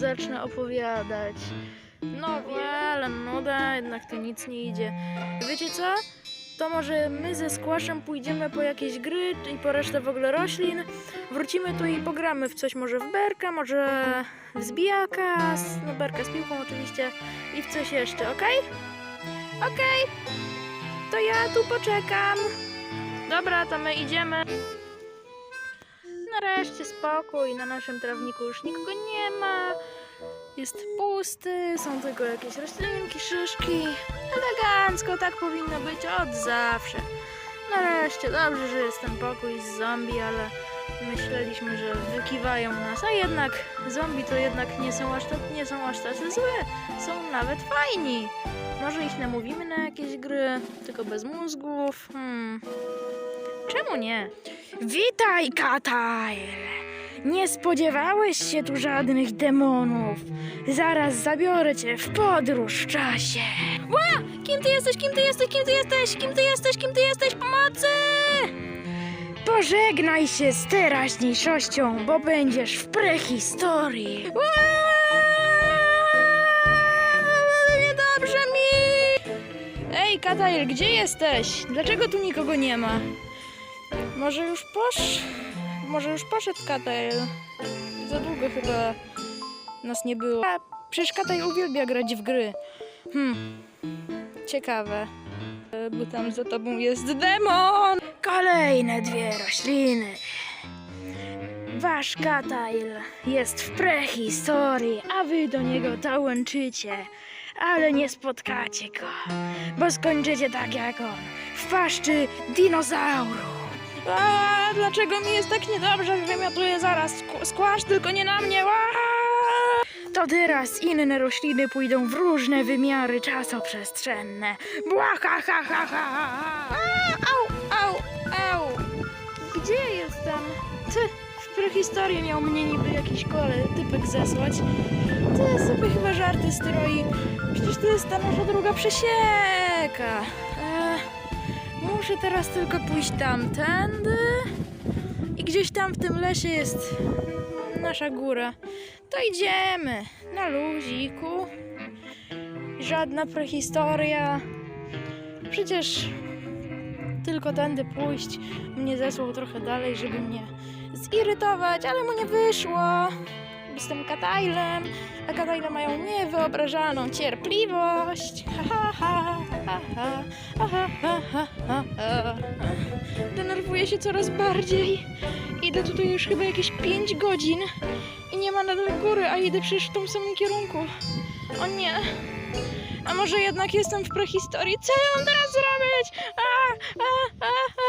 zacznę opowiadać. No ale nuda, jednak to nic nie idzie. Wiecie co? To może my ze Squashem pójdziemy po jakieś gry i po resztę w ogóle roślin. Wrócimy tu i pogramy w coś, może w berka, może w zbijaka, z, no berka z piłką oczywiście i w coś jeszcze, ok? Ok, to ja tu poczekam. Dobra, to my idziemy. Nareszcie spokój, na naszym trawniku już nikogo nie ma. Jest pusty, są tylko jakieś roślinki, szyszki. Elegancko, tak powinno być od zawsze. Nareszcie, dobrze, że jest ten pokój z zombie, ale myśleliśmy, że wykiwają nas, a jednak zombie to jednak nie są aż, tak, nie są aż tacy złe. Są nawet fajni. Może ich namówimy na jakieś gry, tylko bez mózgów. Hmm. Czemu nie? Witaj, Katail! Nie spodziewałeś się tu żadnych demonów. Zaraz zabiorę cię w podróż w czasie. Ła! Kim ty jesteś? Kim ty jesteś? Kim ty jesteś? Kim ty jesteś? Kim ty jesteś? Pomocy! Pożegnaj się z teraźniejszością, bo będziesz w prehistorii. Ła! Niedobrze mi! Ej, Katail, gdzie jesteś? Dlaczego tu nikogo nie ma? Może już posz... Może już poszedł Katail. Za długo chyba nas nie było. A, przecież Katail uwielbia grać w gry. Hmm. Ciekawe. E, Bo tam za tobą jest demon! Kolejne dwie rośliny. Wasz Katail jest w prehistorii, a wy do niego dołączycie. Ale nie spotkacie go, bo skończycie tak jak on, w paszczy dinozaurów. A, dlaczego mi jest tak niedobrze? Wymiotuję zaraz sk- skłasz, tylko nie na mnie. Ła! To teraz inne rośliny pójdą w różne wymiary czasoprzestrzenne. Bła, ha, ha, ha, ha. A, Au, au, au. Gdzie jestem? Ty, w prehistorię miał mnie niby jakiś kole, typek zesłać. To sobie chyba żarty stroi. Przecież to jest ta nasza druga przesieka. Muszę teraz tylko pójść tamtędy. I gdzieś tam w tym lesie jest nasza góra. To idziemy na luziku. Żadna prehistoria. Przecież tylko tędy pójść. Mnie zesłał trochę dalej, żeby mnie zirytować, ale mu nie wyszło. Jestem Katajlem, a Katajle mają niewyobrażalną cierpliwość. Ha, ha, ha, ha, ha, ha, ha, ha, ha, ha. Denerwuję się coraz bardziej. Idę tutaj już chyba jakieś 5 godzin i nie ma nadal góry, a idę przecież w tym samym kierunku. O nie. A może jednak jestem w prehistorii? Co ja mam teraz zrobić? A, a, a, a.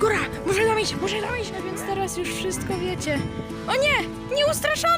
Góra, muszę tam iść, muszę tam iść, no więc teraz już wszystko wiecie. O nie, nieustraszony!